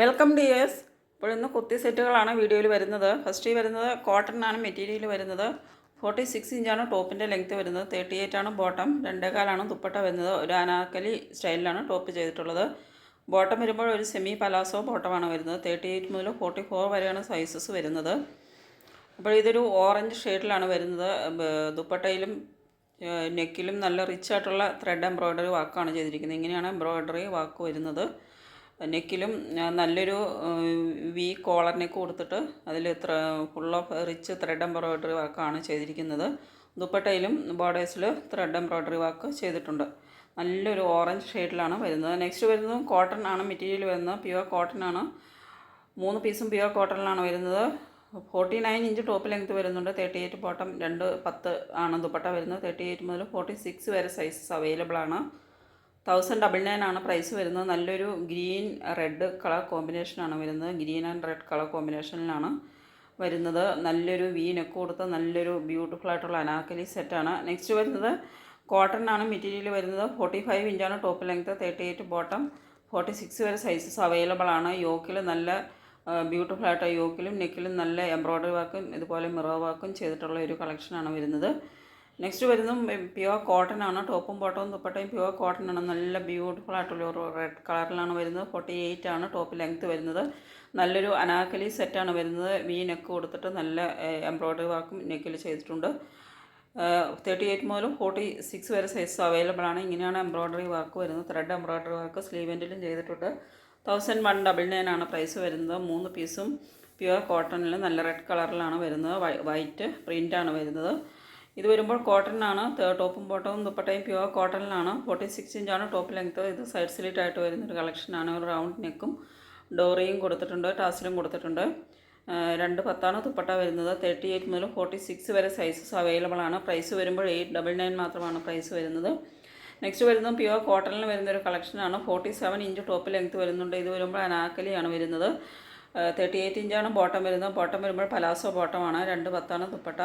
Welcome dears ഇപ്പോൾ ഇന്ന് കുത്തി സെറ്റുകളാണ് വീഡിയോയിൽ വരുന്നത്. ഫസ്റ്റ് വരുന്നത് കോട്ടൺ ആണ് മെറ്റീരിയൽ വരുന്നത്. ഫോർട്ടി സിക്സ് ഇഞ്ചാണ് ടോപ്പിന്റെ ലെങ്ത്ത് വരുന്നത്. തേർട്ടി എയ്റ്റ് ആണ് ബോട്ടം രണ്ടേകാലാണ് ദുപ്പട്ട വരുന്നത്. ഒരു അനാക്കലി സ്റ്റൈലിലാണ് ടോപ്പ് ചെയ്തിട്ടുള്ളത്. ബോട്ടം വരുമ്പോൾ ഒരു സെമി പലാസോ ബോട്ടമാണ് വരുന്നത്. തേർട്ടി എയ്റ്റ് മുതൽ ഫോർട്ടി ഫോർ വരെയാണ് സൈസസ് വരുന്നത്. അപ്പോൾ ഇതൊരു ഓറഞ്ച് ഷെയ്ഡിലാണ് വരുന്നത്. ദുപ്പട്ടയിലും നെക്കിലും നല്ല റിച്ച് ആയിട്ടുള്ള ത്രെഡ് എംബ്രോയ്ഡറി വാക്കാണ് ചെയ്തിരിക്കുന്നത്. ഇങ്ങനെയാണ് എംബ്രോയ്ഡറി വാക്ക് വരുന്നത്. നെക്കിലും നല്ലൊരു വി കോളർ നെക്ക് കൊടുത്തിട്ട് അതിൽ full of rich thread embroidery വർക്കാണ് ചെയ്തിരിക്കുന്നത്. ദുപ്പട്ടയിലും ബോർഡേഴ്സിൽ ത്രെഡ് എംബ്രോയ്ഡറി വർക്ക് ചെയ്തിട്ടുണ്ട്. നല്ലൊരു ഓറഞ്ച് ഷെയ്ഡിലാണ് വരുന്നത്. നെക്സ്റ്റ് വരുന്നത് കോട്ടൺ ആണ് മെറ്റീരിയൽ വരുന്നത്. പ്യുവർ കോട്ടൺ ആണ്. മൂന്ന് പീസും പ്യുവർ കോട്ടണിലാണ് വരുന്നത്. Forty nine inch top length വരുന്നുണ്ട്. തേർട്ടി എയ്റ്റ് ബോട്ടം രണ്ട് പത്ത് ആണ് ദുപ്പട്ട വരുന്നത്. തേർട്ടി എയ്റ്റ് മുതൽ ഫോർട്ടി സിക്സ് വരെ സൈസസ് അവൈലബിൾ ആണ്. തൗസൻഡ് ഡബിൾ നയൻ ആണ് പ്രൈസ് വരുന്നത്. നല്ലൊരു ഗ്രീൻ റെഡ് കളർ കോമ്പിനേഷനാണ് വരുന്നത്. ഗ്രീൻ ആൻഡ് റെഡ് കളർ കോമ്പിനേഷനിലാണ് വരുന്നത്. നല്ലൊരു വി നെക്ക് കൊടുത്ത നല്ലൊരു ബ്യൂട്ടിഫുൾ ആയിട്ടുള്ള അനാക്കലി സെറ്റാണ് നെക്സ്റ്റ് വരുന്നത് കോട്ടൺ ആണ്. മെറ്റീരിയൽ വരുന്നത് ഫോർട്ടി ഫൈവ് ഇഞ്ചാണ് top length thirty eight bottom forty six വരെ സൈസസ് അവൈലബിൾ ആണ്. യോക്കിൽ നല്ല ബ്യൂട്ടിഫുൾ ആയിട്ട് യോക്കിലും നെക്കിലും നല്ല എംബ്രോയ്ഡറി വർക്കും ഇതുപോലെ മിറർ വർക്കും ചെയ്തിട്ടുള്ള ഒരു കളക്ഷനാണ് വരുന്നത്. നെക്സ്റ്റ് വരുന്നതും പ്യുവർ കോട്ടൺ ആണ്. ടോപ്പും ബോട്ടവും ദുപ്പട്ടയും പ്യുവർ കോട്ടൺ ആണ്. നല്ല ബ്യൂട്ടിഫുൾ ആയിട്ടുള്ള ഒരു റെഡ് കളറിലാണ് വരുന്നത്. ഫോർട്ടി എയ്റ്റ് ആണ് ടോപ്പ് ലെങ്ത് വരുന്നത്. നല്ലൊരു അനാക്കലി സെറ്റാണ് വരുന്നത്. വി നെക്ക് കൊടുത്തിട്ട് നല്ല എംബ്രോയ്ഡറി വർക്കും നെക്കിൽ ചെയ്തിട്ടുണ്ട്. തേർട്ടി എയ്റ്റ് മുതൽ ഫോർട്ടി സിക്സ് വരെ സൈസ് അവൈലബിൾ ആണ്. ഇങ്ങനെയാണ് എംബ്രോയ്ഡറി വർക്ക് വരുന്നത്. ത്രെഡ് എംബ്രോയ്ഡറി വർക്ക് സ്ലീവെന്റിലും ചെയ്തിട്ടുണ്ട്. തൗസൻഡ് വൺ ഡബിൾ നയൻ ആണ് പ്രൈസ് വരുന്നത്. മൂന്ന് പീസും പ്യുവർ കോട്ടണിൽ നല്ല റെഡ് കളറിലാണ് വരുന്നത്. വൈറ്റ് പ്രിന്റാണ് വരുന്നത്. ഇത് വരുമ്പോൾ കോട്ടൺ ആണ് ടോപ്പും ബോട്ടവും ദുപ്പട്ടയും പ്യുവർ കോട്ടണിലാണ്. ഫോർട്ടി സിക്സ് ഇഞ്ചാണ് ടോപ്പ് ലെങ്ത്ത് ഇത് സൈഡ് സ്ലിറ്റ് ആയിട്ട് വരുന്നൊരു കളക്ഷനാണ് ഒരു റൗണ്ട് നെക്കും ഡോറിയും കൊടുത്തിട്ടുണ്ട് ടാസിലും കൊടുത്തിട്ടുണ്ട്. രണ്ട് പത്താണ് ദുപ്പട്ട വരുന്നത്. തേർട്ടി എയ്റ്റ് മുതൽ ഫോർട്ടി സിക്സ് വരെ സൈസസ് അവൈലബിൾ ആണ്. പ്രൈസ് വരുമ്പോൾ എയ്റ്റ് ഡബിൾ നയൻ മാത്രമാണ് പ്രൈസ് വരുന്നത്. നെക്സ്റ്റ് വരുന്നത് പ്യുവർ കോട്ടണിൽ വരുന്ന ഒരു കളക്ഷനാണ് forty seven inch top length വരുന്നുണ്ട്. ഇത് വരുമ്പോൾ അനാക്കലിയാണ് വരുന്നത്. തേർട്ടി എയ്റ്റ് ഇഞ്ചാണ് ബോട്ടം വരുന്നത്. ബോട്ടം വരുമ്പോൾ പലാസോ ബോട്ടമാണ് രണ്ട് പത്താണ് ദുപ്പട്ട.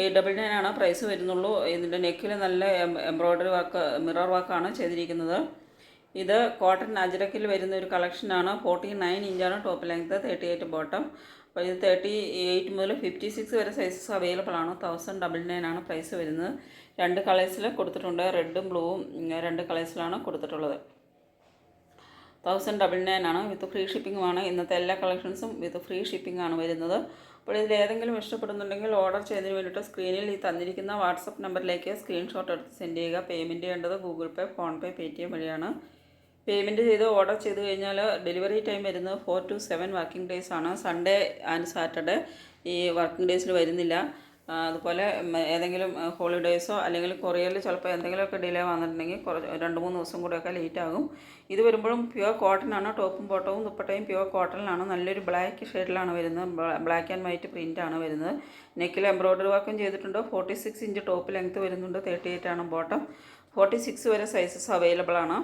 എയ്റ്റ് ഡബിൾ നയൻ ആണ് പ്രൈസ് വരുന്നുള്ളൂ ഇതിന്റെ നെക്കിൽ നല്ല എംബ്രോയ്ഡറി വർക്ക് മിറർ വർക്കാണ് ചെയ്തിരിക്കുന്നത്. ഇത് കോട്ടൺ അജ്രക്കിൽ വരുന്ന ഒരു കളക്ഷനാണ് ഫോർട്ടി നയൻ ഇഞ്ചാണ് top length thirty eight bottom അപ്പോൾ ഇത് തേർട്ടി എയ്റ്റ് മുതൽ ഫിഫ്റ്റി സിക്സ് വരെ സൈസസ് അവൈലബിൾ ആണ്. തൗസൻഡ് ഡബിൾ നയൻ ആണ് പ്രൈസ് വരുന്നത്. രണ്ട് കളേഴ്സിൽ കൊടുത്തിട്ടുണ്ട്. റെഡും ബ്ലൂവും രണ്ട് കളേഴ്സിലാണ് കൊടുത്തിട്ടുള്ളത്. തൗസൻഡ് ഡബിൾ നയൻ ആണ്. വിത്ത് ഫ്രീ ഷിപ്പിങ്ങുമാണ് ഇന്നത്തെ എല്ലാ കളക്ഷൻസും വിത്ത് ഫ്രീ ഷിപ്പിംഗ് ആണ് വരുന്നത്. അപ്പോൾ ഇതിൽ ഏതെങ്കിലും ഇഷ്ടപ്പെടുന്നുണ്ടെങ്കിൽ ഓർഡർ ചെയ്യുന്നതിന് വേണ്ടിയിട്ട് സ്ക്രീനിൽ ഈ തന്നിരിക്കുന്ന വാട്സപ്പ് നമ്പറിലേക്ക് സ്ക്രീൻഷോട്ട് എടുത്ത് സെൻഡ് ചെയ്യുക. പേയ്മെന്റ് ചെയ്യേണ്ടത് Google Pay PhonePe T M വഴിയാണ്. പേയ്മെന്റ് ചെയ്ത് ഓർഡർ ചെയ്ത് കഴിഞ്ഞാൽ ഡെലിവറി ടൈം വരുന്നത് four to seven working days ആണ്. സൺഡേ ആൻഡ് സാറ്റർഡേ ഈ വർക്കിംഗ് ഡേയ്സിൽ വരുന്നില്ല. അതുപോലെ ഏതെങ്കിലും ഹോളിഡേയ്സോ അല്ലെങ്കിൽ കൊറിയറിൽ ചിലപ്പോൾ എന്തെങ്കിലുമൊക്കെ ഡിലേ വന്നിട്ടുണ്ടെങ്കിൽ കുറച്ച് രണ്ട് മൂന്ന് ദിവസം കൂടെയൊക്കെ ലേറ്റ് ആകും. ഇത് വരുമ്പോഴും പ്യുവർ കോട്ടനാണ് ടോപ്പും ബോട്ടവും ദുപ്പട്ടയും പ്യുവർ കോട്ടണിലാണ് നല്ലൊരു ബ്ലാക്ക് ഷെയ്ഡിലാണ് വരുന്നത്. ബ്ലാക്ക് ആൻഡ് വൈറ്റ് പ്രിന്റ് ആണ് വരുന്നത്. നെക്കിൽ എംബ്രോയ്ഡറി വർക്കും ചെയ്തിട്ടുണ്ട്. Forty six inch top length വരുന്നുണ്ട്. തേർട്ടി എയ്റ്റ് ആണ് ബോട്ടം ഫോർട്ടി സിക്സ് വരെ സൈസസ് അവൈലബിൾ ആണ്.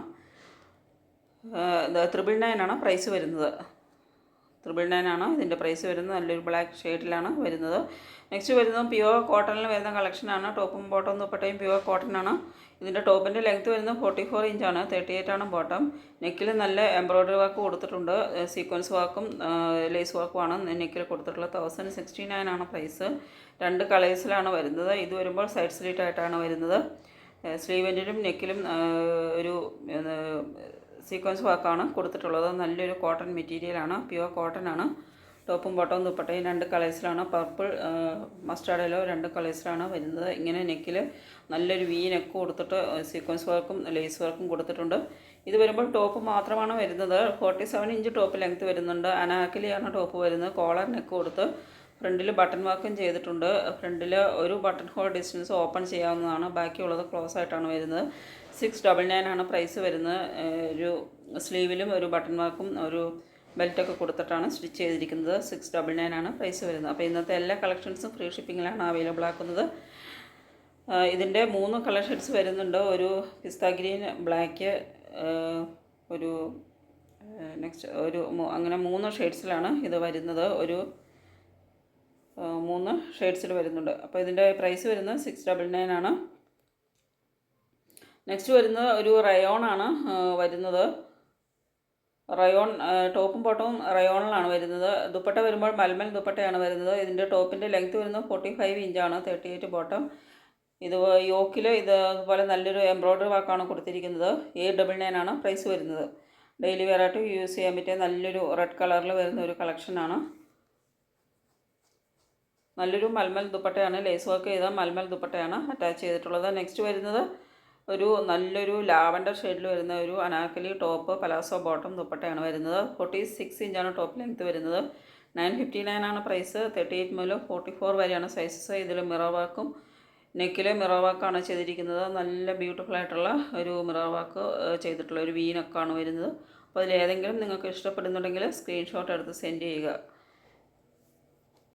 ത്രിബിൾ നയൻ ആണ് പ്രൈസ് വരുന്നത്. ത്രിബിൾ നയൻ ആണ് ഇതിന്റെ പ്രൈസ് വരുന്നത്. നല്ലൊരു ബ്ലാക്ക് ഷെയ്ഡിലാണ് വരുന്നത്. നെക്സ്റ്റ് വരുന്നത് പ്യുവർ കോട്ടണിൽ വരുന്ന കളക്ഷനാണ് ടോപ്പും ബോട്ടം ദുപ്പട്ടയും പ്യുവർ കോട്ടൺ ആണ്. ഇതിന്റെ ടോപ്പിന്റെ ലെങ്ത്ത് വരുന്നത് ഫോർട്ടി ഫോർ ഇഞ്ചാണ് തേർട്ടി എയ്റ്റ് ആണ് ബോട്ടം നെക്കിൽ നല്ല എംബ്രോയ്ഡറി വർക്ക് കൊടുത്തിട്ടുണ്ട്. സീക്വൻസ് വർക്കും ലേസ് വർക്കുമാണ് നെക്കിൽ കൊടുത്തിട്ടുള്ളത്. തൗസൻഡ് സിക്സ്റ്റി നയൻ ആണ് പ്രൈസ് രണ്ട് കളേഴ്സിലാണ് വരുന്നത്. ഇത് വരുമ്പോൾ സൈഡ് സ്ലീറ്റ് ആയിട്ടാണ് വരുന്നത്. സ്ലീവെന്റിലും നെക്കിലും ഒരു സീക്വൻസ് വർക്കാണ് കൊടുത്തിട്ടുള്ളത്. നല്ലൊരു കോട്ടൺ മെറ്റീരിയലാണ് പ്യുവർ കോട്ടൺ ആണ്. ടോപ്പും ബോട്ടവും ദുപ്പട്ടയും രണ്ട് കളേഴ്സിലാണ് പർപ്പിൾ മസ്റ്റാർഡ് മസ്റ്റാർഡിലോ രണ്ട് കളേഴ്സിലാണ് വരുന്നത്. ഇങ്ങനെ നെക്കിൽ നല്ലൊരു വി നെക്ക് കൊടുത്തിട്ട് സീക്വൻസ് വർക്കും ലേസ് വർക്കും കൊടുത്തിട്ടുണ്ട്. ഇത് വരുമ്പോൾ ടോപ്പ് മാത്രമാണ് വരുന്നത്. Forty seven inch top length വരുന്നുണ്ട് അനാക്കിലിയാണ് ടോപ്പ് വരുന്നത്. കോളർ നെക്ക് കൊടുത്ത് ഫ്രണ്ടിൽ ബട്ടൺ വർക്കും ചെയ്തിട്ടുണ്ട്. ഫ്രണ്ടിൽ ഒരു ബട്ടൺ ഹോൾ ഡിസ്റ്റൻസ് ഓപ്പൺ ചെയ്യാവുന്നതാണ്. ബാക്കിയുള്ളത് ക്ലോസ് ആയിട്ടാണ് വരുന്നത്. സിക്സ് ഡബിൾ നയൻ ആണ് പ്രൈസ് വരുന്നത്. ഒരു സ്ലീവിലും ഒരു ബട്ടൺ വർക്കും ഒരു ബെൽറ്റൊക്കെ കൊടുത്തിട്ടാണ് സ്റ്റിച്ച് ചെയ്തിരിക്കുന്നത്. സിക്സ് ഡബിൾ നയൻ ആണ് പ്രൈസ് വരുന്നത്. അപ്പോൾ ഇന്നത്തെ എല്ലാ കളക്ഷൻസും ഫ്രീ ഷിപ്പിങ്ങിലാണ് അവൈലബിൾ ആക്കുന്നത്. ഇതിന്റെ മൂന്ന് കളർ ഷെയ്ഡ്സ് വരുന്നുണ്ട്. ഒരു പിസ്ത ഗ്രീൻ ബ്ലാക്ക് ഒരു നെക്സ്റ്റ് ഒരു അങ്ങനെ മൂന്ന് ഷെയ്ഡ്സിലാണ് ഇത് വരുന്നത്. ഒരു മൂന്ന് ഷെയ്ഡ്സിൽ വരുന്നുണ്ട്. അപ്പോൾ ഇതിന്റെ പ്രൈസ് വരുന്നത് സിക്സ് ഡബിൾ നയൻ ആണ്. നെക്സ്റ്റ് വരുന്നത് ഒരു റയോൺ ആണ് വരുന്നത്. റയോൺ ടോപ്പും ബോട്ടവും റയോണിലാണ് വരുന്നത്. ദുപ്പട്ട വരുമ്പോൾ മൽമൽ ദുപ്പട്ടയാണ് വരുന്നത്. ഇതിന്റെ ടോപ്പിന്റെ ലെങ്ത് വരുന്നത് ഫോർട്ടി ഫൈവ് ഇഞ്ചാണ് തേർട്ടി എയ്റ്റ് ബോട്ടം. ഇത് യോക്കിൽ ഇതുപോലെ നല്ലൊരു എംബ്രോയ്ഡറി വർക്കാണ് കൊടുത്തിരിക്കുന്നത്. എ ഡബിൾ നയൻ ആണ് പ്രൈസ് വരുന്നത്. ഡെയിലി വെയറായിട്ട് യൂസ് ചെയ്യാൻ പറ്റിയ നല്ലൊരു റെഡ് കളറിൽ വരുന്ന ഒരു കളക്ഷനാണ് നല്ലൊരു മൽമൽ ദുപ്പട്ടയാണ് ലേസ് വർക്ക് ചെയ്ത മൽമൽ ദുപ്പട്ടയാണ് അറ്റാച്ച് ചെയ്തിട്ടുള്ളത്. നെക്സ്റ്റ് വരുന്നത് ഒരു നല്ലൊരു ലാവൻഡർ ഷെയ്ഡിൽ വരുന്ന ഒരു അനാക്കലി ടോപ്പ് പലാസോ ബോട്ടം ദുപ്പട്ടയാണ് വരുന്നത്. ഫോർട്ടി സിക്സ് ഇഞ്ചാണ് ടോപ്പ് ലെങ്ത് വരുന്നത്. നയൻ ഫിഫ്റ്റി നയൻ ആണ് പ്രൈസ് തേർട്ടി എയ്റ്റ് മുതൽ ഫോർട്ടി ഫോർ വരെയാണ് സൈസസ് ഇതിൽ മിറർ വർക്കും നെക്കിൽ മിറർ വർക്കാണ് ചെയ്തിരിക്കുന്നത്. നല്ല ബ്യൂട്ടിഫുൾ ആയിട്ടുള്ള ഒരു മിറർ വർക്ക് ചെയ്തിട്ടുള്ള ഒരു വീനൊക്കെയാണ് വരുന്നത്. അപ്പോൾ അതിലേതെങ്കിലും നിങ്ങൾക്ക് ഇഷ്ടപ്പെടുന്നുണ്ടെങ്കിൽ സ്ക്രീൻഷോട്ട് എടുത്ത് സെൻഡ് ചെയ്യുക.